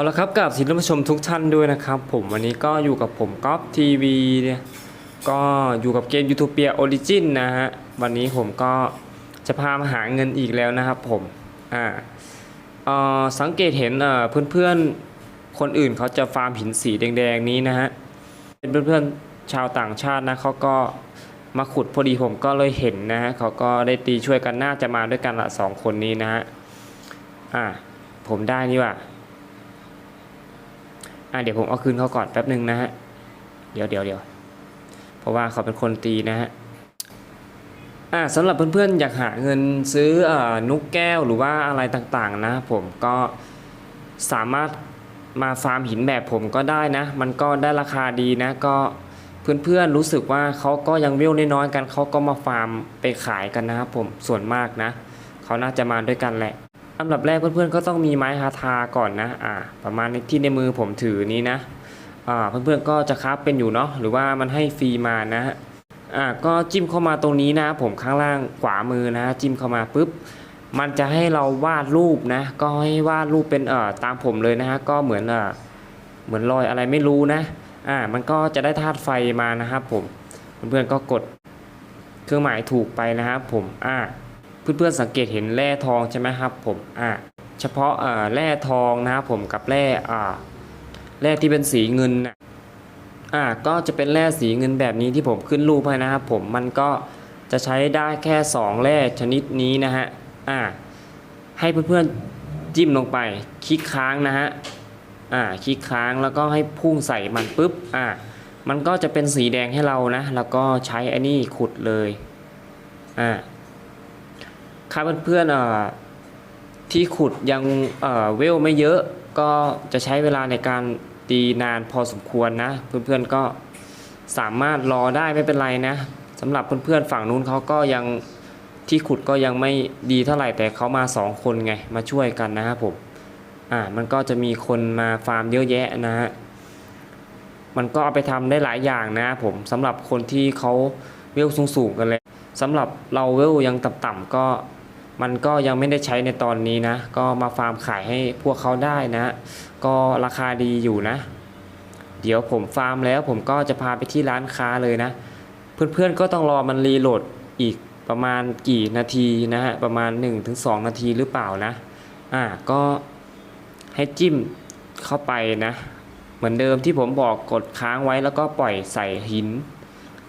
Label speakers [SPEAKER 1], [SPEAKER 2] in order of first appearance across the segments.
[SPEAKER 1] เอาละครับกับศิลผู้ชมทุกท่านด้วยนะครับ ผมวันนี้ก็อยู่กับผมก๊อฟทีวีเนี่ยก็อยู่กับเกม Utopia Origin นนะฮะ วันนี้ผมก็จะพามาหาเงินอีกแล้วนะครับผมอ่าเอ่อสังเกตเห็นเอ่อเพื่อนๆคนอื่นเขาจะฟาร์มหินสีแดงๆนี้นะฮะเป็นเพื่อนๆชาวต่างชาตินะเขาก็มาขุดพอดีผมก็เลยเห็นนะฮะเขาก็ได้ตีช่วยกันน่าจะมาด้วยกันละสองคนนี้นะฮะอ่าผมได้นี่ว่ะ อะเดี๋ยวผมเอาคืนเขาก่อนแป๊บหนึ่งนะฮะ เดี๋ยวเดี๋ยวเดี๋ยวเพราะว่าเขาเป็นคนตีนะฮะอ่าสำหรับเพื่อนๆอยากหาเงินซื้อเอ่อนุกแก้วหรือว่าอะไรต่างๆนะผมก็สามารถมาฟาร์มหินแบบผมก็ได้นะ มันก็ได้ราคาดีนะ ก็เพื่อนๆรู้สึกว่าเขาก็ยังเวลน้อยๆกันเขาก็มาฟาร์มไปขายกันนะครับผมส่วนมากนะเขาน่าจะมาด้วยกันแหละ อันดับแรกเพื่อนๆก็ต้องมีไม้ฮาทาก่อนนะอ่าประมาณที่ในมือผมถือนี้นะอ่าเพื่อนๆก็จะคราฟเป็นอยู่เนาะหรือว่ามันให้ฟรีมานะฮะอ่าก็จิ้มเข้ามาตรงนี้นะ ผมข้างล่างขวามือนะ จิ้มเข้ามาปุ๊บมันจะให้เราวาดรูปนะ ก็ให้วาดรูปเป็นเอ่อตามผมเลยนะฮะก็เหมือนเอ่อเหมือนรอยอะไรไม่รู้นะอ่ามันก็จะได้ธาตุไฟมานะครับผมเพื่อนๆก็กดเครื่องหมายถูกไปนะครับผมอ่า เพื่อนๆสังเกตเห็นแร่ทองใช่ไหมครับผมอ่าเฉพาะอ่าแร่ทองนะครับผมกับแร่อ่าแร่ที่เป็นสีเงินน่ะอ่าก็จะเป็นแร่สีเงินแบบนี้ที่ผมขึ้นรูปให้นะครับผมมันก็จะใช้ได้แค่ 2 แร่ชนิดนี้นะฮะอ่าให้เพื่อนๆจิ้มลงไปคลิกค้างนะฮะอ่าคลิกค้างแล้วก็ให้พุ่งใส่มันปุ๊บอ่ามันก็จะเป็นสีแดงให้เรานะ แล้วก็ใช้อันนี้ขุดเลยอ่า ครับเพื่อนๆที่ขุดยังเวลไม่เยอะก็จะใช้เวลาในการตีนานพอสมควรนะ เพื่อนๆก็สามารถรอได้ไม่เป็นไรนะสำหรับเพื่อนๆฝั่งนู้นเขาก็ยังที่ขุดก็ยังไม่ดีเท่าไหร่แต่เขามาสองคนไงมาช่วยกันนะครับผมอ่ามันก็จะมีคนมาฟาร์มเยอะแยะนะฮะมันก็เอาไปทำได้หลายอย่างนะครับผมสำหรับคนที่เขาเวลสูงๆกันเลยสำหรับเราเวลยังต่ำๆก็ มันก็ยังไม่ได้ใช้ในตอนนี้นะ ก็มาฟาร์มขายให้พวกเขาได้นะ ก็ราคาดีอยู่นะ เดี๋ยวผมฟาร์มแล้วผมก็จะพาไปที่ร้านค้าเลยนะ เพื่อนๆก็ต้องรอมันรีโหลดอีกประมาณกี่นาทีนะฮะประมาณ 1-2 นาทีหรือเปล่านะอ่าก็ให้จิ้มเข้าไปนะ เหมือนเดิมที่ผมบอกกดค้างไว้แล้วก็ปล่อยใส่หิน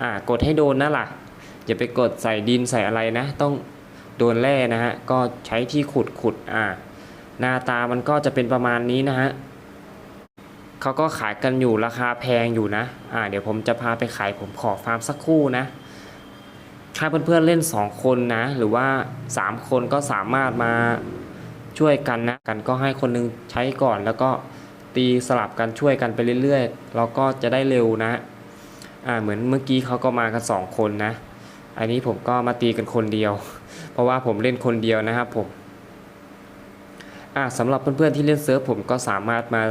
[SPEAKER 1] อ่ากดให้โดนนะล่ะอย่าไปกดใส่ดินใส่อะไรนะ ต้อง โดนแร่นะฮะก็ใช้ที่ขุดขุดอ่าหน้าตามันก็จะเป็นประมาณนี้นะฮะเขาก็ขายกันอยู่ราคาแพงอยู่นะอ่าเดี๋ยวผมจะพาไปขายผมขอฟาร์มสักครู่นะถ้าเพื่อนๆเล่น 2 คนนะ หรือว่า 3 คนก็สามารถมาช่วยกันนะกันก็ให้คนหนึงใช้ก่อนแล้วก็ตีสลับกันช่วยกันไปเรื่อยๆเราก็จะได้เร็วนะอ่าเหมือนเมื่อกี้เขาก็มากันสองคนนะ อันนี้ผมก็มาตีกันคนเดียว เพราะว่าผมเล่นคนเดียวนะครับผมอ่าสำหรับเพื่อนๆที่เล่นเซิร์ฟผมก็สามารถมา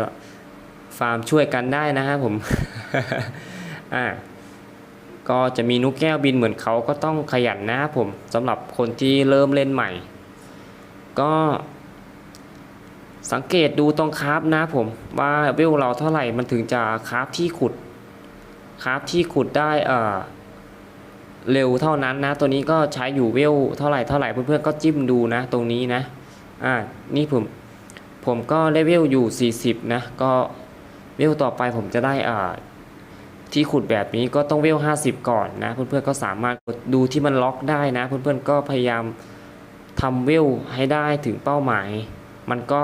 [SPEAKER 1] ฟาร์มช่วยกันได้นะครับผมอ่าก็จะมีนุกแก้วบินเหมือนเขาก็ต้องขยันนะครับผมสำหรับคนที่เริ่มเล่นใหม่ ก็สังเกตดูตรงคราฟนะผมว่าเวลเราเท่าไหร่มันถึงจะคราฟที่ขุดคราฟที่ขุดได้เอ่อ เร็วเท่านั้นนะ ตัวนี้ก็ใช้อยู่เวลเท่าไหร่เท่าไหร่เพื่อนๆก็จิ้มดูนะ ตรงนี้นะ อ่า นี่ผม ผมก็ได้เวลอยู่ 40 นะ ก็เวลต่อไปผมจะได้อ่าที่ขุดแบบนี้ก็ต้องเวล 50 ก่อนนะ เพื่อนๆก็สามารถกดดูที่มันล็อกได้นะ เพื่อนๆก็พยายามทำเวลให้ได้ถึงเป้าหมาย มันก็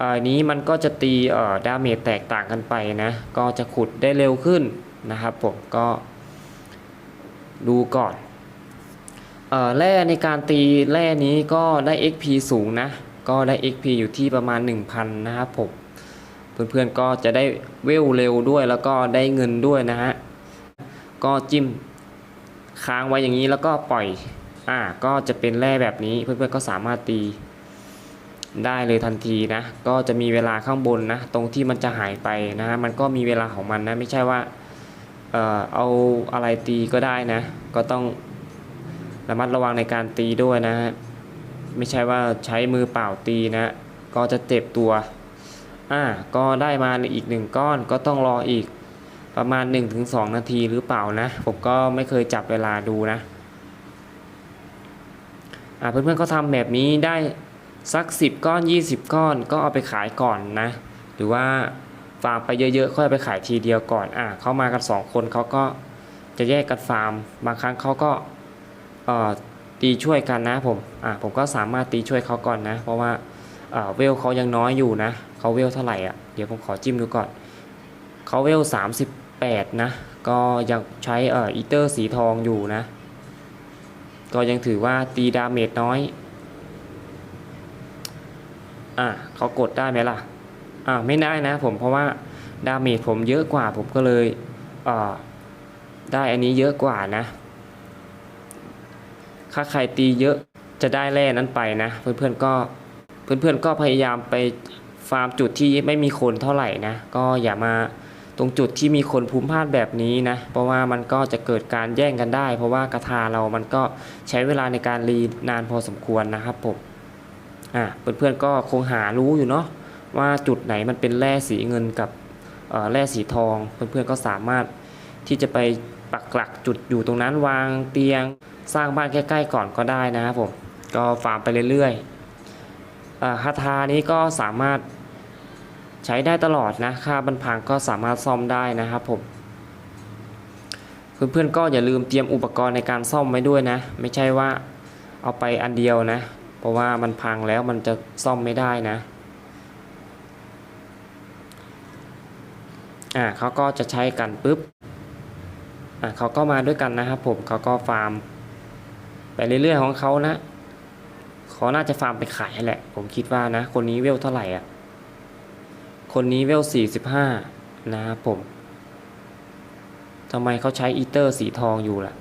[SPEAKER 1] อ่านี้มันก็จะตีเอ่อดาเมจแตกต่างกันไปนะ ก็จะขุดได้เร็วขึ้นนะครับผมก็ ดูก่อนเอ่อแร่ในการตีแร่นี้ก็ได้ XP สูงนะ ก็ได้ XP อยู่ที่ประมาณ 1,000 นะครับผม เพื่อนๆก็จะได้เวลเร็วด้วยแล้วก็ได้เงินด้วยนะฮะ ก็จิ้มค้างไว้อย่างนี้แล้วก็ปล่อย อ่า ก็จะเป็นแร่แบบนี้เพื่อนๆก็สามารถตีได้เลยทันทีนะ ก็จะมีเวลาข้างบนนะ ตรงที่มันจะหายไปนะฮะ มันก็มีเวลาของมันนะ ไม่ใช่ว่า เออเอาอะไรตีก็ได้นะ ก็ต้องระมัดระวังในการตีด้วยนะฮะไม่ใช่ว่าใช้มือเปล่าตีนะ ก็จะเจ็บตัวอ่าก็ได้มาอีกหนึ่งก้อนก็ต้องรออีกประมาณ 1-2 นาทีหรือเปล่านะ ผมก็ไม่เคยจับเวลาดูนะอ่าเพื่อนๆเขาทำแบบนี้ได้สัก 10 ก้อน 20 ก้อนก็เอาไปขายก่อนนะ หรือว่า ฟาร์มไปเยอะๆ ค่อยไปขายทีเดียวก่อน อ่าเขามากัน 2 คนเขาก็จะแยกกันฟาร์ม บางครั้งเขาก็เอ่อตีช่วยกันนะผม อ่าผมก็สามารถตีช่วยเขาก่อนนะ เพราะว่าเอ่อเวลเขายังน้อยอยู่นะ เขาเวลเท่าไหร่อะ เดี๋ยวผมขอจิ้มดูก่อน เขาเวล 38 นะ ก็ยังใช้เอ่ออีเตอร์สีทองอยู่นะ ก็ยังถือว่าตีดาเมจน้อย อะเขากดได้ไหมล่ะ อ่าไม่ได้นะผมเพราะว่าดาเมจผมเยอะกว่าผมก็เลยเอ่อได้อันนี้เยอะกว่านะ ถ้าใครตีเยอะจะได้แร่นั้นไปนะ เพื่อนๆก็เพื่อนๆก็พยายามไปฟาร์มจุดที่ไม่มีคนเท่าไหร่นะ ก็อย่ามาตรงจุดที่มีคนพุ่มพลาดแบบนี้นะ เพราะว่ามันก็จะเกิดการแย่งกันได้ เพราะว่ากระทาเรามันก็ใช้เวลาในการรีนานพอสมควรนะครับผม อ่าเพื่อนๆก็คงหารู้อยู่เนาะ ว่าจุดไหนมันเป็นแร่สีเงินกับแร่สีทอง เพื่อนๆก็สามารถที่จะไปปักหลักจุดอยู่ตรงนั้นวางเตียงสร้างบ้านใกล้ๆก่อนก็ได้นะครับผมก็ฟาร์มไปเรื่อยๆคาทานี้ก็สามารถใช้ได้ตลอดนะค่าบันพังก็สามารถซ่อมได้นะครับผมเพื่อนๆก็อย่าลืมเตรียมอุปกรณ์ในการซ่อมไว้ด้วยนะ ไม่ใช่ว่าเอาไปอันเดียวนะ เพราะว่ามันพังแล้วมันจะซ่อมไม่ได้นะ อ่าเขาก็จะใช้กันปุ๊บอ่าเขาก็มาด้วยกันนะครับผมเขาก็ฟาร์มไปเรื่อยๆของเขานะเขาน่าจะฟาร์มไปขายแหละ ผมคิดว่านะ คนนี้เวลเท่าไหร่อะคนนี้เวลสี่สิบห้านะครับผมทำไมเขาใช้อีเตอร์สีทองอยู่ล่ะ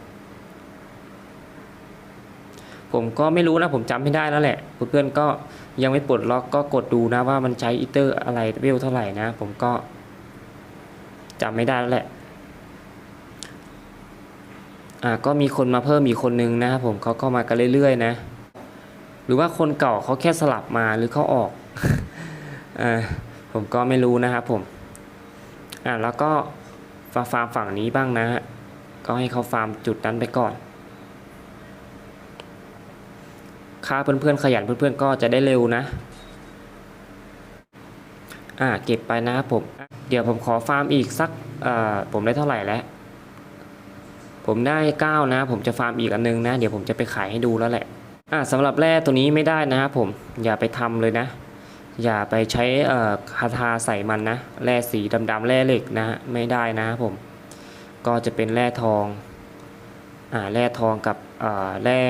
[SPEAKER 1] ผมก็ไม่รู้นะ ผมจำไม่ได้แล้วแหละ เพื่อนๆก็ยังไม่ปลดล็อกก็กดดูนะว่ามันใช้อีเตอร์อะไรเวลเท่าไหร่นะ ผมก็ จำไม่ได้แล้วแหละอ่าก็มีคนมาเพิ่มอีกคนนึงนะครับผมเขาก็มากันเรื่อยๆนะ หรือว่าคนเก่าเขาแค่สลับมาหรือเขาออกอ่าผมก็ไม่รู้นะครับผมอ่าแล้วก็ฟาร์มฟาร์ฝั่งนี้บ้างนะฮะก็ให้เขาฟาร์มจุดนั้นไปก่อนค่าเพื่อนๆขยันเพื่อนๆก็จะได้เร็วนะ อ่าเก็บไปนะครับผม เดี๋ยวผมขอฟาร์มอีกสักผมได้เท่าไหร่แล้ว ผมได้ 9 นะ ผมจะฟาร์มอีกอันนึงนะ เดี๋ยวผมจะไปขายให้ดูแล้วแหละอ่าสำหรับแร่ตัวนี้ไม่ได้นะครับผมอย่าไปทำเลยนะ อย่าไปใช้คาทาใส่มันนะแร่สีดำๆแร่เหล็กนะไม่ได้นะครับผม ก็จะเป็นแร่ทองอ่าแร่ทองกับอ่าแร่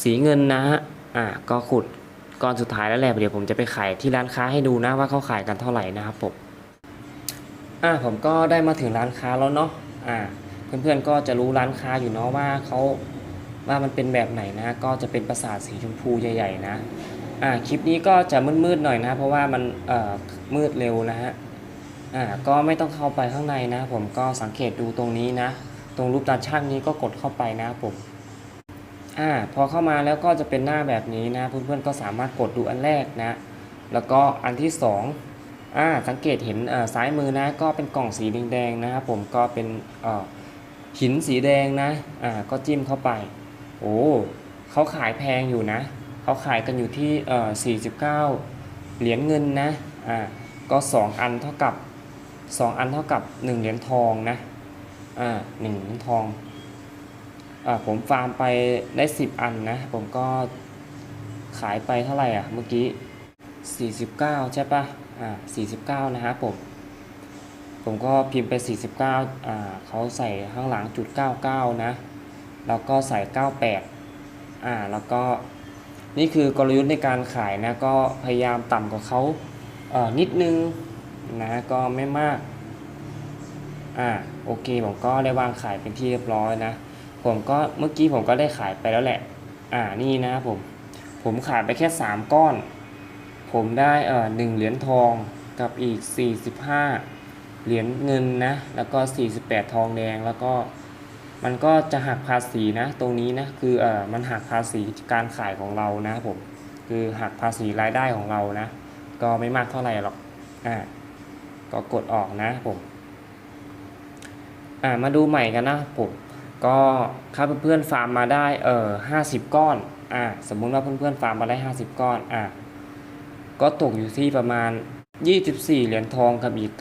[SPEAKER 1] สีเงินนะฮะอ่าก็ขุด ก้อนสุดท้ายแล้วแหละเดี๋ยวผมจะไปขายที่ร้านค้าให้ดูนะว่าเขาขายกันเท่าไหร่นะครับผมอ่าผมก็ได้มาถึงร้านค้าแล้วเนาะอ่า เพื่อนๆก็จะรู้ร้านค้าอยู่เนาะว่าเขาว่ามันเป็นแบบไหนนะ ก็จะเป็นปราสาทสีชมพูใหญ่ ๆ นะอ่าคลิปนี้ก็จะมืดๆหน่อยนะ เพราะว่ามันเอ่อมืดเร็วนะฮะอ่าก็ไม่ต้องเข้าไปข้างในนะ ผมก็สังเกตดูตรงนี้นะ ตรงรูปตาช่างนี้ก็กดเข้าไปนะผม อ่าพอเข้ามาแล้วก็จะเป็นหน้าแบบนี้นะเพื่อนๆก็สามารถกดดูอันแรกนะ แล้วก็อันที่สองอ่าสังเกตเห็นซ้ายมือนะก็เป็นกล่องสีแดงๆนะครับผมก็เป็นหินสีแดงนะอ่าก็จิ้มเข้าไป โอ้เขาขายแพงอยู่นะเขาขายกันอยู่ที่เอ่อ49 เหรียญเงินนะอ่าก็ 2 อันเท่ากับ 2 อันเท่ากับ 1 เหรียญทองนะอ่าหนึ่งเหรียญทอง ผมฟาร์มไปได้ 10 อันนะ ผมก็ขายไปเท่าไหร่อะ เมื่อกี้ 49 ใช่ปะอ่า49 นะครับผม ผมก็พิมพ์ไป 49อ่าเขาใส่ข้างหลังจุด 99 นะ แล้วก็ใส่ 98 อ่า แล้วก็นี่คือกลยุทธ์ในการขายนะ ก็พยายามต่ำกว่าเขาเอ่อนิดนึงนะก็ไม่มาก อ่า โอเค ผมก็ได้วางขายเป็นที่เรียบร้อยนะ ผมก็เมื่อกี้ผมก็ได้ขายไปแล้วแหละ อ่านี่นะครับผม ผมขายไปแค่ 3 ก้อน ผมได้เอ่อหนึ่งเหรียญทองกับอีก 45 เหรียญเงินนะ แล้วก็ 48 ทองแดงแล้วก็มันก็จะหักภาษีนะ ตรงนี้นะคือเอ่อมันหักภาษีการขายของเรานะผมคือหักภาษีรายได้ของเรานะ ก็ไม่มากเท่าไหร่หรอกอ่าก็กดออกนะผมอ่ามาดูใหม่กันนะผม ก็ถ้าเพื่อนๆฟาร์มมาได้เออห้าสิบก้อนอ่าสมมุติว่าเพื่อนๆฟาร์มมาได้ห้าสิบก้อนอ่าก็ตกอยู่ที่ประมาณ24เหรียญทองกับอีก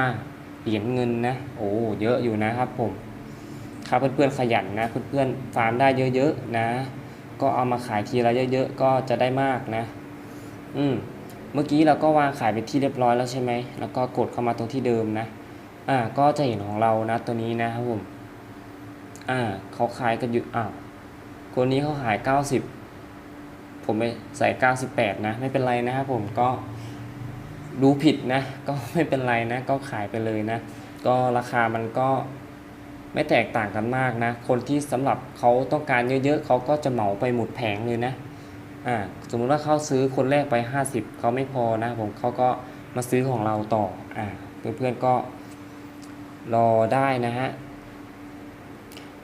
[SPEAKER 1] 95เหรียญเงินนะโอ้เยอะอยู่นะครับผมถ้าเพื่อนๆขยันนะเพื่อนๆฟาร์มได้เยอะๆนะ ก็เอามาขายทีละเยอะๆก็จะได้มากนะ อืมเมื่อกี้เราก็วางขายไปที่เรียบร้อยแล้วใช่ไหมแล้วก็กดเข้ามาตรงที่เดิมนะ อ่า ก็จะเห็นของเรานะตัวนี้นะครับผม อ่าเขาขายกันอยู่อ้าวคนนี้เขาขาย 90 ผมไปใส่ 98 นะ ไม่เป็นไรนะครับผมก็ดูผิดนะ ก็ไม่เป็นไรนะ ก็ขายไปเลยนะ ก็ราคามันก็ไม่แตกต่างกันมากนะ คนที่สำหรับเขาต้องการเยอะๆเขาก็จะเหมาไปหมดแผงเลยนะอ่าสมมุติว่าเขาซื้อคนแรกไป 50 เขาไม่พอนะผมเขาก็มาซื้อของเราต่ออ่าเพื่อนๆก็รอได้นะฮะ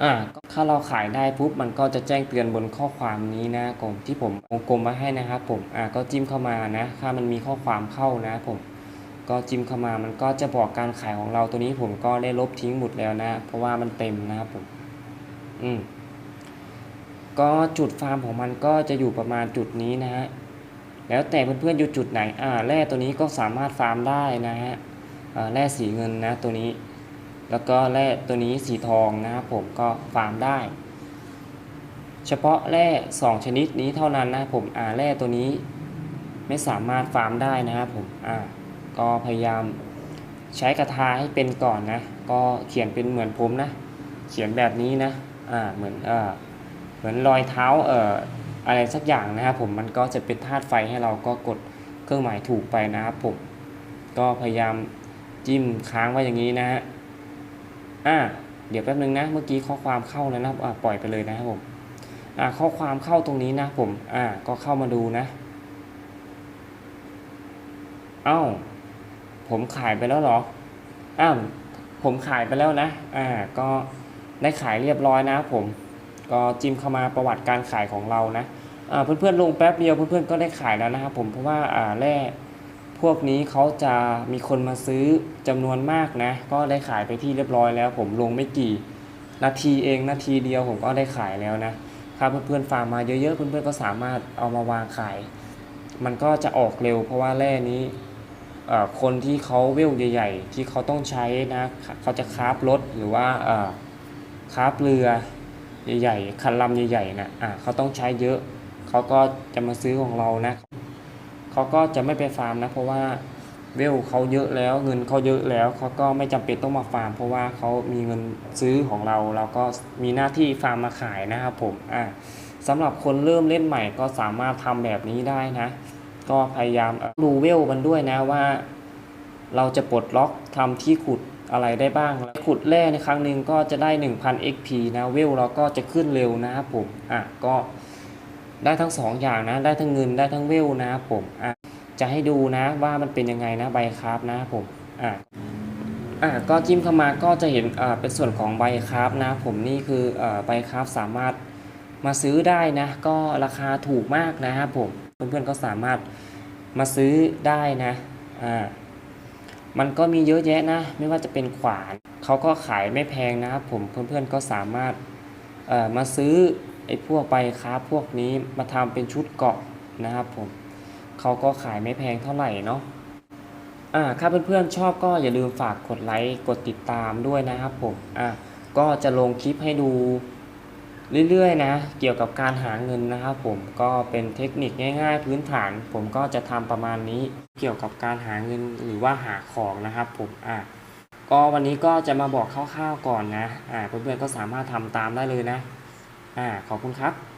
[SPEAKER 1] อ่าถ้าเราขายได้ปุ๊บมันก็จะแจ้งเตือนบนข้อความนี้นะกลมที่ผมวงกลมมาให้นะครับผมอ่าก็จิ้มเข้ามานะถ้ามันมีข้อความเข้านะผมก็จิ้มเข้ามามันก็จะบอกการขายของเราตัวนี้ผมก็ได้ลบทิ้งหมดแล้วนะ เพราะว่ามันเต็มนะครับผมอืมก็จุดฟาร์มของมันก็จะอยู่ประมาณจุดนี้นะฮะแล้วแต่เพื่อนๆอยู่จุดไหนอ่าแร่ตัวนี้ก็สามารถฟาร์มได้นะฮะอ่าแร่สีเงินนะตัวนี้ แล้วก็แร่ตัวนี้สีทองนะครับผมก็ฟาร์มได้ เฉพาะแร่สองชนิดนี้เท่านั้นนะผมอ่าแร่ตัวนี้ไม่สามารถฟาร์มได้นะครับผมอ่าก็พยายามใช้กระทาให้เป็นก่อนนะ ก็เขียนเป็นเหมือนผมนะ เขียนแบบนี้นะอ่าเหมือนเออเหมือนรอยเท้าเอ่ออะไรสักอย่างนะครับผมมันก็จะเป็นธาตุไฟให้เราก็กดเครื่องหมายถูกไปนะครับผมก็พยายามจิ้มค้างไว้อย่างนี้นะฮะ อ่าเดี๋ยวแป๊บนึงนะ เมื่อกี้ข้อความเข้าแล้วนะอ่าปล่อยไปเลยนะครับผมอ่าข้อความเข้าตรงนี้นะผมอ่าก็เข้ามาดูนะ เอ้า ผมขายไปแล้วเหรออ้าวผมขายไปแล้วนะ อ่า ก็ได้ขายเรียบร้อยนะผม ก็จิ้มเข้ามาประวัติการขายของเรานะ อ่า เพื่อนๆลงแป๊บเดียวเพื่อนๆก็ได้ขายแล้วนะครับผม เพราะว่าอ่าแร่ พวกนี้เขาจะมีคนมาซื้อจำนวนมากนะ ก็ได้ขายไปที่เรียบร้อยแล้ว ผมลงไม่กี่ นาทีเองนาทีเดียวผมก็ได้ขายแล้วนะถ้าเพื่อนๆฟาร์มมาเยอะๆเพื่อนๆก็สามารถเอามาวางขาย มันก็จะออกเร็ว เพราะว่าแร่นี้คนที่เขาเวลใหญ่ๆ ที่เขาต้องใช้นะเขาจะคราฟรถหรือว่าคราฟเรือใหญ่ๆคันลำใหญ่ๆนะอะเขาต้องใช้เยอะ เขาก็จะมาซื้อของเรานะ เขาก็จะไม่ไปฟาร์มนะ เพราะว่าเวลเขาเยอะแล้วเงินเขาเยอะแล้วเขาก็ไม่จำเป็นต้องมาฟาร์ม เพราะว่าเขามีเงินซื้อของเรา เราก็มีหน้าที่ฟาร์มมาขายนะครับผมอ่าสำหรับคนเริ่มเล่นใหม่ก็สามารถทำแบบนี้ได้นะ ก็พยายามดูเวลมันด้วยนะว่า เราจะปลดล็อกทำที่ขุดอะไรได้บ้างขุดแร่ในครั้งหนึ่งก็จะได้ 1,000 XP นะเวลเราก็จะขึ้นเร็วนะครับผมอะก็ ได้ทั้งสองอย่างนะ ได้ทั้งเงินได้ทั้งเวลนะครับผมอะจะให้ดูนะว่ามันเป็นยังไงนะใบคราฟนะครับผมอะอะก็จิ้มเข้ามาก็จะเห็นอ่าเป็นส่วนของใบคราฟนะ ผมนี่คืออ่าใบคราฟสามารถมาซื้อได้นะ ก็ราคาถูกมากนะครับผมเพื่อนๆก็สามารถมาซื้อได้นะอ่ามันก็มีเยอะแยะนะ ไม่ว่าจะเป็นขวานเขาก็ขายไม่แพงนะครับผมเพื่อนๆก็สามารถเอ่อมาซื้อ ไอ้พวกใบค้าพวกนี้มาทำเป็นชุดเกาะนะครับผมเขาก็ขายไม่แพงเท่าไหร่เนาะอ่าถ้าเพื่อนๆชอบก็อย่าลืมฝากกดไลค์กดติดตามด้วยนะครับผมอ่าก็จะลงคลิปให้ดูเรื่อยๆนะ เกี่ยวกับการหาเงินนะครับผมก็เป็นเทคนิคง่าย ๆ พื้นฐาน ผมก็จะทำประมาณนี้เกี่ยวกับการหาเงินหรือว่าหาของนะครับผมอ่าก็วันนี้ก็จะมาบอกคร่าวๆก่อนนะอ่าเพื่อนๆก็สามารถทำตามได้เลยนะ อ่าขอบคุณครับ